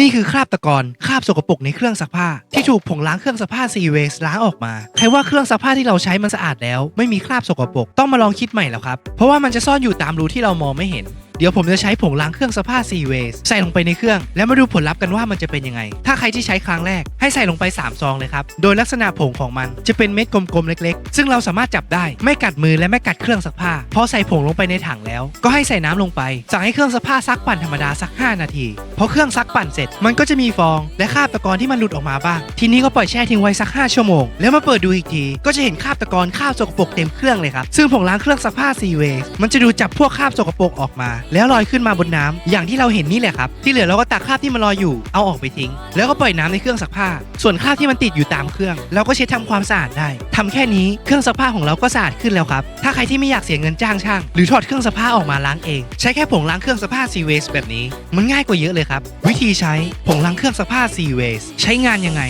นี่คือคราบตะกอนคราบสกปรกในเครื่องซักผ้า ที่ถูกผงล้างเครื่องซักผ้าซีเวสล้างออกมาใครว่าเครื่องซักผ้าที่เราใช้มันสะอาดแล้ว ไม่มีคราบสกปรกต้องมาลองคิดใหม่แล้วครับเพราะว่ามันจะซ่อนอยู่ตามรูที่เรามองไม่เห็น เดี๋ยวผมจะใช้ผงล้างเครื่องซักผ้าซีเวสใส่ลงไปในเครื่อง แล้วมาดูผลลัพธ์กันว่ามันจะเป็นยังไง ถ้าใครที่ใช้ครั้งแรกให้ใส่ลงไป 3 ซองเลยครับ โดยลักษณะผงของมันจะเป็นเม็ดกลมๆเล็กๆ ซึ่งเราสามารถจับได้ไม่กัดมือและไม่กัดเครื่องซักผ้า พอใส่ผงลงไปในถังแล้ว ก็ให้ใส่น้ำลงไป สั่งให้เครื่องซักผ้าซักปั่นธรรมดาสัก 5 นาที พอเครื่องซักปั่นเสร็จ มันก็จะมีฟองและคราบตะกอนที่มันหลุดออกมาบ้าง ทีนี้ก็ปล่อยแช่ทิ้งไว้สัก 5 ชั่วโมง แล้วมาเปิดดูอีกที ก็จะเห็นคราบตะกอนคราบสกปรกเต็มเครื่องเลยครับ ซึ่งผงล้างเครื่องซักผ้าซีเวสมันจะดูจับพวกคราบสกปรกออกมาแล้วลอยขึ้นมาบนน้ำอย่างที่เราเห็นนี่แหละครับที่เหลือเราก็ตักคราบที่มันลอยอยู่เอาออกไปทิ้ง แล้วก็ปล่อยน้ำในเครื่องซักผ้า ส่วนคราบที่มันติดอยู่ตามเครื่อง เราก็เช็ดทำความสะอาดได้ทำแค่นี้เครื่องซักผ้าของเราก็สะอาดขึ้นแล้วครับถ้าใครที่ไม่อยากเสียเงินจ้างช่าง หรือถอดเครื่องซักผ้าออกมาล้างเอง ใช้แค่ผงล้างเครื่องซักผ้าซีเวสแบบนี้ มันง่ายกว่าเยอะเลยครับวิธีใช้ผงล้างเครื่องซักผ้าซีเวสใช้งานยังไง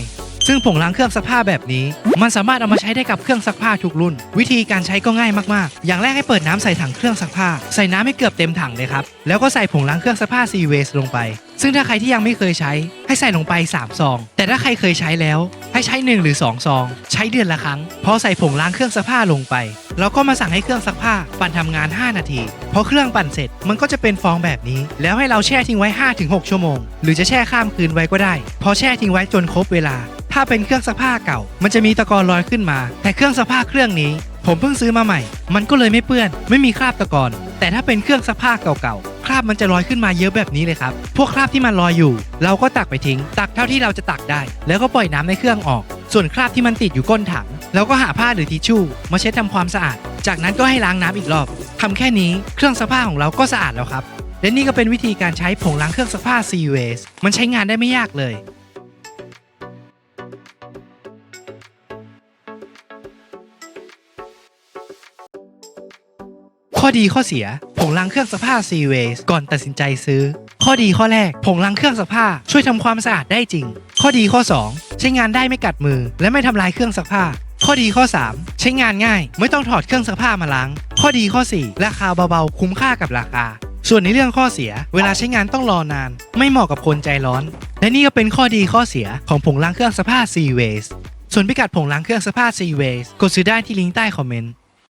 ซึ่งผงล้างเครื่องซักผ้าแบบนี้ มันสามารถเอามาใช้ได้กับเครื่องซักผ้าทุกรุ่น วิธีการใช้ก็ง่ายมากๆ อย่างแรกให้เปิดน้ำใส่ถังเครื่องซักผ้า ใส่น้ำให้เกือบเต็มถังเลยครับ แล้วก็ใส่ผงล้างเครื่องซักผ้าซีเวสลงไป ซึ่งถ้าใครที่ยังไม่เคยใช้ ให้ใส่ลงไป 3 ซอง แต่ถ้าใครเคยใช้แล้ว ให้ใช้ 1 หรือ 2 ซอง ใช้เดือนละครั้ง พอใส่ผงล้างเครื่องซักผ้าลงไป แล้วก็มาสั่งให้เครื่องซักผ้า ปั่นทำงาน 5 นาที พอเครื่องปั่นเสร็จ มันก็จะเป็นฟองแบบนี้ แล้วให้เราแช่ทิ้งไว้ 5-6 ชั่วโมง หรือจะแช่ข้ามคืนไว้ก็ได้ พอแช่ทิ้งไว้จนครบเวลา ถ้าเป็นเครื่องซักผ้าเก่า มันจะมีตะกอนลอยขึ้นมา แต่เครื่องซักผ้าเครื่องนี้ ผมเพิ่งซื้อมาใหม่ มันก็เลยไม่เปื้อน ไม่มีคราบตะกอนแต่ถ้าเป็นเครื่องซักผ้าเก่าๆ คราบมันจะลอยขึ้นมาเยอะแบบนี้เลยครับ พวกคราบที่มันลอยอยู่ เราก็ตักไปทิ้ง ตักเท่าที่เราจะตักได้ แล้วก็ปล่อยน้ำในเครื่องออก ส่วนคราบที่มันติดอยู่ก้นถัง เราก็หาผ้าหรือทิชชู่ มาเช็ดทำความสะอาด จากนั้นก็ให้ล้างน้ำอีกรอบทำแค่นี้ เครื่องซักผ้าของเราก็สะอาดแล้วครับ และนี่ก็เป็นวิธีการใช้ผงล้างเครื่องซักผ้า c u s มันใช้งานได้ไม่ยากเลย อดีข้อเสีย ผงล้างเครื่องซักผ้า c u s ก่อนตัดสินใจซื้อ ข้อดีข้อแรก ผงล้างเครื่องซักผ้า ช่วยทำความสะอาดได้จริง ข้อดีข้อ 2 ใช้งานได้ไม่กัดมือ และไม่ทำลายเครื่องซักผ้า ข้อดีข้อ 3 ใช้งานง่าย ไม่ต้องถอดเครื่องซักผ้ามาล้าง ข้อดีข้อ 4 ราคาเบาๆ คุ้มค่ากับราคา ส่วนในเรื่องข้อเสีย เวลาใช้งานต้องรอนาน ไม่เหมาะกับคนใจร้อน และนี่ก็เป็นข้อดีข้อเสียของผงล้างเครื่องซักผ้า c u s ส่วนพิกัดผงล้างเครื่องซักผ้า c u s กดซื้อได้ที่ลิงก์ใต้คอมเมนต์